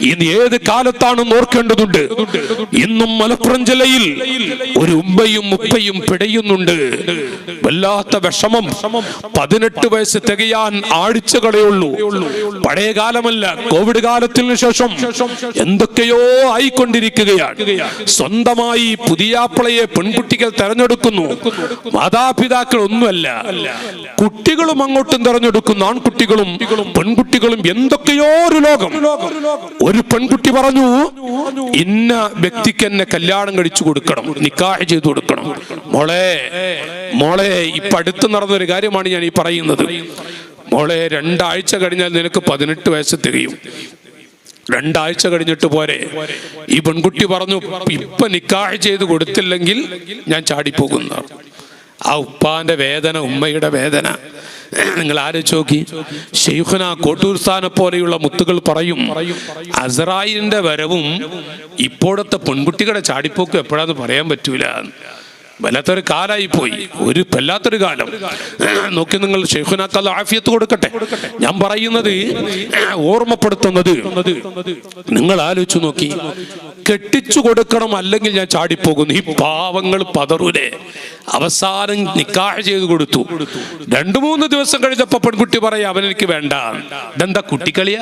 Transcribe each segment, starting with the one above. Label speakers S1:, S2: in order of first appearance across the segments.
S1: ഇന്ന് ഏത് കാലത്താണ് ഓർക്കേണ്ടതുണ്ട് ഇന്നും മലപ്പുറം ജില്ലയിൽ ഒരു ഉമ്മയും ഉപ്പയും പിടയുന്നുണ്ട്. വല്ലാത്ത വിഷമം. പതിനെട്ട് വയസ്സ് തികയാൻ ആഴ്ചകളേ ഉള്ളൂ. പഴയ കാലമല്ല കോവിഡ് കാലത്തിന് ശേഷം എന്തൊക്കെയോ ആയിക്കൊണ്ടിരിക്കുകയാണ്. സ്വന്തമായി പുതിയാപ്പിളയെ പെൺകുട്ടികൾ തെരഞ്ഞെടുക്കുന്നു. മാതാപിതാക്കൾ ഒന്നുമല്ല കുട്ടികളും അങ്ങോട്ടും തെരഞ്ഞെടുക്കുന്നു ആൺകുട്ടികളും പെൺകുട്ടികളും. എന്തൊക്കെയോ ഒരു ലോകം. ഒരു പെൺകുട്ടി പറഞ്ഞു ഇന്ന വ്യക്തിക്ക് എന്നെ കല്യാണം കഴിച്ചു കൊടുക്കണം നിക്കാഹ് ചെയ്തു കൊടുക്കണം. മോളെ മോളെ ഇപ്പൊ അടുത്ത് നടന്ന ഒരു കാര്യമാണ് ഞാൻ ഈ പറയുന്നത്. മോളെ രണ്ടാഴ്ച കഴിഞ്ഞാൽ നിനക്ക് പതിനെട്ട് വയസ്സ് തികയും. രണ്ടാഴ്ച കഴിഞ്ഞിട്ട് പോരെ. ഈ പെൺകുട്ടി പറഞ്ഞു ഇപ്പൊ നിക്കാഹ് ചെയ്ത് കൊടുത്തില്ലെങ്കിൽ ഞാൻ ചാടിപ്പോകുന്ന. ആ ഉപ്പാന്റെ വേദന ഉമ്മയുടെ വേദന. നിങ്ങൾ ആലോചിച്ച് നോക്കി. ഷെയ്ഖുന കോട്ടൂർസ്ഥാനെ പോലെയുള്ള മുത്തുകൾ പറയും അസറായിലിന്റെ വരവും ഇപ്പോഴത്തെ പെൺകുട്ടികളുടെ ചാടിപ്പോക്കും എപ്പോഴാന്ന് പറയാൻ പറ്റൂല. വല്ലാത്തൊരു കാലായി പോയി. ഒരു വല്ലാത്തൊരു കാലം. നോക്കി നിങ്ങൾ ആഫിയത്ത് കൊടുക്കട്ടെ. ഞാൻ പറയുന്നത് ഓർമ്മപ്പെടുത്തുന്നത്. നിങ്ങൾ ആലോചിച്ചു നോക്കി. കെട്ടിച്ചു കൊടുക്കണം അല്ലെങ്കിൽ ഞാൻ ചാടിപ്പോകുന്നു. ഈ പാവങ്ങൾ പതറൂലേ. അവസാനം നിക്കാഹ് ചെയ്തു കൊടുത്തു. രണ്ടു മൂന്ന് ദിവസം കഴിഞ്ഞപ്പോ പെൺകുട്ടി പറയാ അവൻ എനിക്ക് വേണ്ട. ഇതെന്താ കുട്ടിക്കളിയ?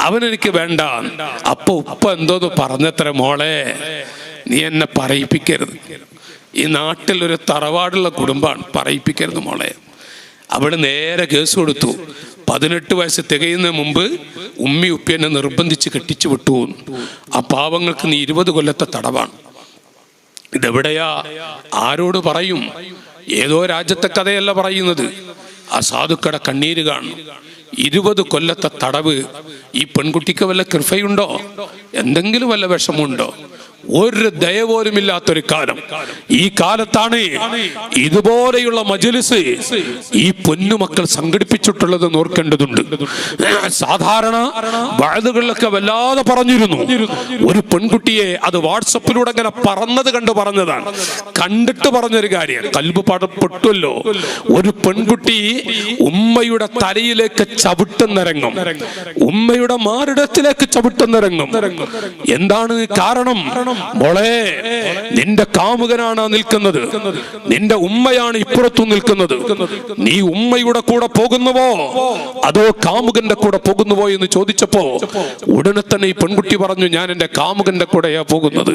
S1: അവൻ എനിക്ക് വേണ്ട. അപ്പൊ ഉപ്പ എന്തോന്ന് പറഞ്ഞത്ര മോളെ നീ എന്നെ പറയിപ്പിക്കരുത്. ഈ നാട്ടിൽ ഒരു തറവാടുള്ള കുടുംബമാണ് പറയിപ്പിക്കരുത് മോളെ. അവിടെ നേരെ കേസ് കൊടുത്തു. പതിനെട്ട് വയസ്സ് തികയുന്നതിന് മുമ്പ് ഉമ്മി ഉപ്പി എന്നെ നിർബന്ധിച്ച് കെട്ടിച്ചു വിട്ടു. ആ പാവങ്ങൾക്ക് നീ ഇരുപത് കൊല്ലത്തെ തടവാണ്. ഇതെവിടെയാ? ആരോട് പറയും? ഏതോ രാജ്യത്തെ കഥയല്ല പറയുന്നത്. ആ സാധുക്കട കണ്ണീര് കാണും. ഇരുപത് കൊല്ലത്തെ തടവ് ഈ പെൺകുട്ടിക്ക് വല്ല കൃപയുണ്ടോ എന്തെങ്കിലും വല്ല വിഷമമുണ്ടോ? ഒരു ദയ പോലും ഇല്ലാത്തൊരു കാലം. ഈ കാലത്താണ് ഇതുപോലെയുള്ള മജലിസ് ഈ പൊന്നുമക്കൾ സംഘടിപ്പിച്ചിട്ടുള്ളത് ഓർക്കേണ്ടതുണ്ട്. സാധാരണ വഴുതുകളിലൊക്കെ വല്ലാതെ പറഞ്ഞിരുന്നു. ഒരു പെൺകുട്ടിയെ അത് വാട്സപ്പിലൂടെ അങ്ങനെ പറന്നത് കണ്ട് പറഞ്ഞതാണ്. കണ്ടിട്ട് പറഞ്ഞൊരു കാര്യം കൽബ് പാടപ്പെട്ടല്ലോ ഒരു പെൺകുട്ടി ഉമ്മയുടെ തലയിലേക്ക് ചവിട്ടുന്ന രംഗം ഉമ്മയുടെ മാറിടത്തിലേക്ക് ചവിട്ടുന്ന രംഗം. എന്താണ് കാരണം? മോളെ നിന്റെ കാമുകനാണ് നിൽക്കുന്നത്. നിന്റെ ഉമ്മയാണ് ഇപ്പുറത്തു നിൽക്കുന്നത്. നീ ഉമ്മയുടെ കൂടെ പോകുന്നുവോ? അതോ കാമുകന്റെ കൂടെ പോകുന്നുവോ എന്ന് ചോദിച്ചപ്പോ ഉടനെ തന്നെ ഈ പെൺകുട്ടി പറഞ്ഞു ഞാൻ എന്റെ കാമുകന്റെ കൂടെയാ പോകുന്നത്.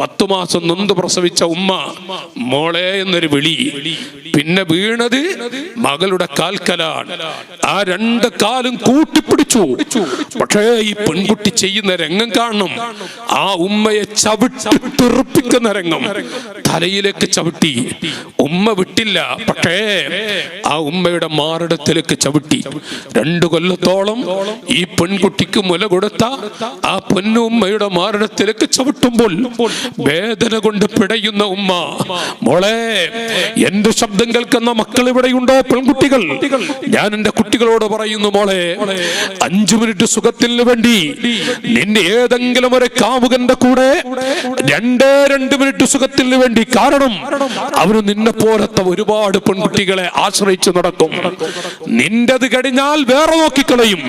S1: പത്തു മാസം നൊന്ത് പ്രസവിച്ച ഉമ്മ മോളെ എന്നൊരു വിളി. പിന്നെ വീണത് മകളുടെ കാൽക്കലാണ്. ആ രണ്ട് കാലും കൂട്ടിപ്പിടിച്ചു. പക്ഷേ ഈ പെൺകുട്ടി ചെയ്യുന്ന രംഗം കാണണം ആ ഉമ്മയെ ചവിട്ടി തെറുപ്പിക്കുന്ന രംഗം. തലയിലേക്ക് ചവിട്ടി. ഉമ്മ വിട്ടില്ല. പക്ഷേ ആ ഉമ്മയുടെ മാറിടത്തിലേക്ക് ചവിട്ടി. രണ്ടു കൊല്ലത്തോളം ഈ പെൺകുട്ടിക്ക് മുല കൊടുത്ത ആ പൊന്നുമ്മയുടെ മാറിടത്തിലേക്ക് ചവിട്ടുമ്പോൾ വേദന കൊണ്ട് പിടയുന്ന ഉമ്മ. മോളെ എന്റെ ശബ്ദം കേൾക്കുന്ന മക്കൾ ഇവിടെയുണ്ടോ പെൺകുട്ടികൾ? ഞാൻ എന്റെ കുട്ടികളോട് പറയുന്നു മോളെ അഞ്ചു മിനിറ്റ് സുഖത്തിന് വേണ്ടി നിന്റെ ഏതെങ്കിലും ഒരു കാമുകന്റെ കൂടെ രണ്ടേ രണ്ട് മിനിറ്റ് സുഖത്തിന് വേണ്ടി കാരണം അവന് നിന്നെ പോലത്തെ ഒരുപാട് പെൺകുട്ടികളെ ആശ്രയിച്ചു നടക്കും. നിന്റെ കഴിഞ്ഞാൽ വേറെ നോക്കിക്കളയും.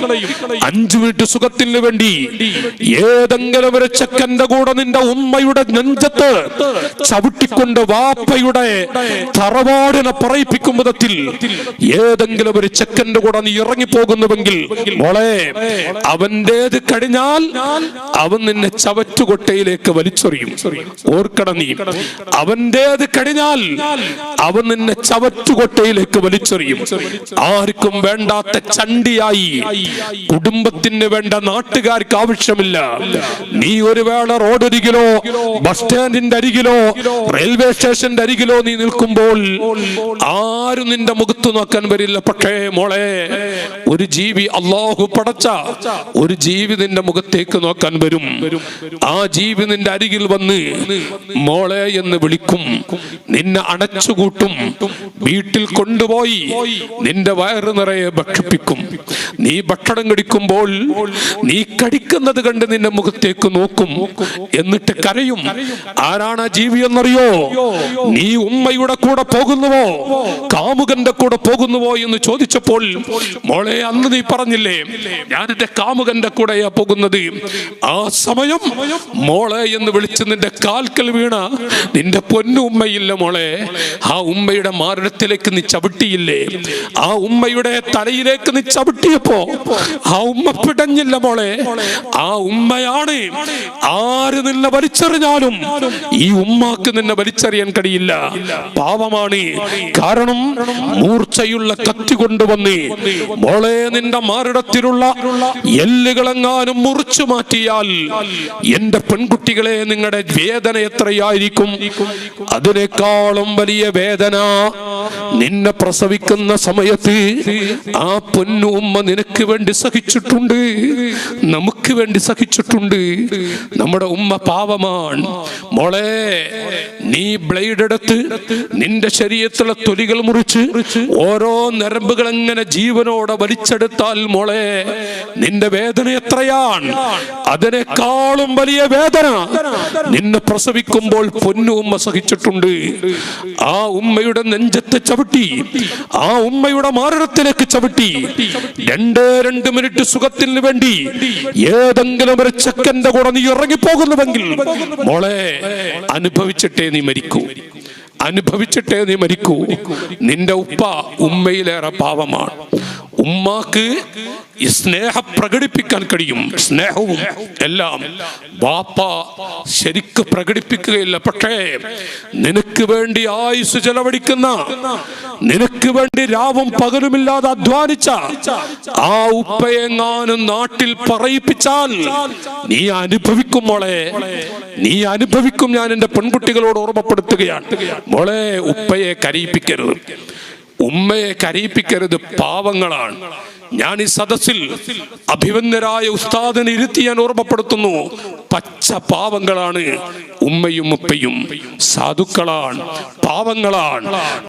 S1: അഞ്ചു മിനിറ്റ് സുഖത്തിന് വേണ്ടി ഏതെങ്കിലും ഒരു ചെക്കന്റെ കൂടെ നിന്റെ ഉമ്മയുടെ നെഞ്ചത്ത് ചവിട്ടിക്കൊണ്ട് വാപ്പയുടെ തറവാടിനെ പറയിപ്പിക്കും വിധത്തിൽ ഏതെങ്കിലും ഒരു ചെക്കന്റെ കൂടെ നീ ഇറങ്ങിപ്പോകുന്നുവെങ്കിൽ മോളെ അവന്റേത് കഴിഞ്ഞാൽ അവൻ നിന്നെ ചവറ്റുകൊട്ടയിലേക്ക് വലിച്ചെറിയും. ഓർക്കണം നീ. അവന്റേത് കഴിഞ്ഞാൽ അവൻ നിന്നെ ചവറ്റുകൊട്ടയിലേക്ക് വലിച്ചെറിയും. ആർക്കും വേണ്ടാത്ത ചണ്ടിയായി കുടുംബത്തിന് വേണ്ട നാട്ടുകാർക്ക് ആവശ്യമില്ല. നീ ഒരു വേള റോഡരികിലോ ബസ് സ്റ്റാൻഡിന്റെ അരികിലോ റെയിൽവേ സ്റ്റേഷന്റെ അരികിലോ നീ നിൽക്കുമ്പോൾ ആരും നിന്റെ മുഖത്ത് നോക്കാൻ വരില്ല. പക്ഷേ മോളെ ഒരു ജീവി അള്ളാഹു പടച്ച ഒരു ജീവി നിന്റെ മുഖത്തേക്ക് നോക്കാൻ വരും. ആ ജീവി നിന്റെ അരികിൽ വന്ന് മോളെ എന്ന് വിളിക്കും. നിന്നെ അടച്ചുകൂട്ടും വീട്ടിൽ കൊണ്ടുപോയി നിന്റെ വയറ് നിറയെ ഭക്ഷിപ്പിക്കും. നീ ഭക്ഷണം കടിക്കുമ്പോൾ നീ കടിക്കുന്നത് കണ്ട് നിന്റെ മുഖത്തേക്ക് നോക്കും. എന്നിട്ട് കരയും. ആരാണ് ജീവി എന്നറിയോ? നീ ഉമ്മയുടെ കൂടെ പോകുന്നുവോ? കാമുകന്റെ കൂടെ പോകുന്നുവോ എന്ന് ചോദിച്ചപ്പോൾ മോളെ അന്ന് നീ പറഞ്ഞില്ലേ ഞാൻ എന്റെ കാമുകന്റെ കൂടെയാ പോകുന്നത്. ആ സമയം മോളെ എന്ന് വിളിച്ച് നിന്റെ കാൽക്കൽ വീണ നിന്റെ പൊന്നു ഉമ്മയില്ല മോളെ. ആ ഉമ്മയുടെ മാരണത്തിലേക്ക് നീ ചവിട്ടിയില്ലേ? ആ ഉമ്മയുടെ തലയിലേക്ക് നീ ചവിട്ടിയപ്പോ ആ ഉമ്മ പിടഞ്ഞില്ല മോളെ. ആ ഉമ്മയാണ് ആര് നിന്നെ വലിച്ചെറിഞ്ഞാലും ഈ ഉമ്മാക്ക് നിന്നെ വലിച്ചെറിയാൻ കഴിയില്ല. പാവമാണ്. കാരണം മൂർച്ചയുള്ള കത്തി കൊണ്ടുവന്ന് മോളെ നിന്റെ മാറിടത്തിലുള്ള എല്ലുകളെങ്ങാനും മുറിച്ചു മാറ്റിയാൽ എന്റെ പെൺകുട്ടികളെ നിങ്ങളുടെ വേദന എത്രയായിരിക്കും? അതിനേക്കാളും വലിയ വേദന നിന്നെ പ്രസവിക്കുന്ന സമയത്ത് ആ പൊന്നു ഉമ്മ നിനക്ക് വേണ്ടി സഹിച്ചിട്ടുണ്ട്. നമുക്ക് വേണ്ടി സഹിച്ചിട്ടുണ്ട്. നമ്മുടെ ഉമ്മ പാവമാണ്. മോളെ നീ ബ്ലേഡ് എടുത്ത് നിന്റെ ശരീരത്തിലെ തൊലികൾ മുറിച്ച് ഓരോ നരമ്പുകൾ എങ്ങനെ ജീവനോടെ വലിച്ചെടുത്താൽ മോളെ നിന്റെ വേദന എത്രയാണ്? അതിനേക്കാളും വലിയ വേദന നിന്നെ പ്രസവിക്കുമ്പോൾ പൊന്നു ഉമ്മ സഹിച്ചിട്ടുണ്ട്. ആ ഉമ്മയുടെ നെഞ്ചത്തെ ചവിട്ടി ആ ഉമ്മയുടെ മാരണത്തിലേക്ക് ചവിട്ടി. രണ്ട് രണ്ട് മിനിറ്റ് സുഖത്തിന് വേണ്ടി ഏതെങ്കിലും ഒരു ചെക്കന്റെ കൂടെ നീ ഇറങ്ങിപ്പോകുന്നുവെങ്കിൽ മോളെ അനുഭവിച്ചിട്ടേ നീ മരിക്കൂ. അനുഭവിച്ചിട്ടേ നീ മരിക്കൂ. നിന്റെ ഉപ്പ ഉമ്മയിലേറെ പാവമാണ്. ഉമ്മാക്ക് സ്നേഹ പ്രകടിപ്പിക്കാൻ കഴിയും. സ്നേഹവും എല്ലാം ബാപ്പ ശരിക്ക് പ്രകടിപ്പിക്കുകയില്ല. പക്ഷേ നിനക്ക് വേണ്ടി ആയുസ് ചെലവഴിക്കുന്ന നിനക്ക് വേണ്ടി രാവും പകലുമില്ലാതെ അധ്വാനിച്ച ആ ഉപ്പയെങ്ങാനും നാട്ടിൽ പറയിപ്പിച്ചാൽ നീ അനുഭവിക്കും മോളെ. നീ അനുഭവിക്കും ഞാൻ എന്റെ പെൺകുട്ടികളോട് ഓർമ്മപ്പെടുത്തുകയാണ്. മോളെ ഉപ്പയെ കരയിപ്പിക്കരുത്. ഉമ്മയെ കരയിപ്പിക്കരുത് പാവങ്ങളാണ്. ഞാൻ ഈ സദസ്സിൽ അഭിവന്ദരായ ഉസ്താദിനെ ഇരുത്തി ഞാൻ ഓർമ്മപ്പെടുത്തുന്നു. പച്ച പാവങ്ങളാണ് ഉമ്മയും ഉപ്പയും. സാധുക്കളാണ് പാവങ്ങളാണ്.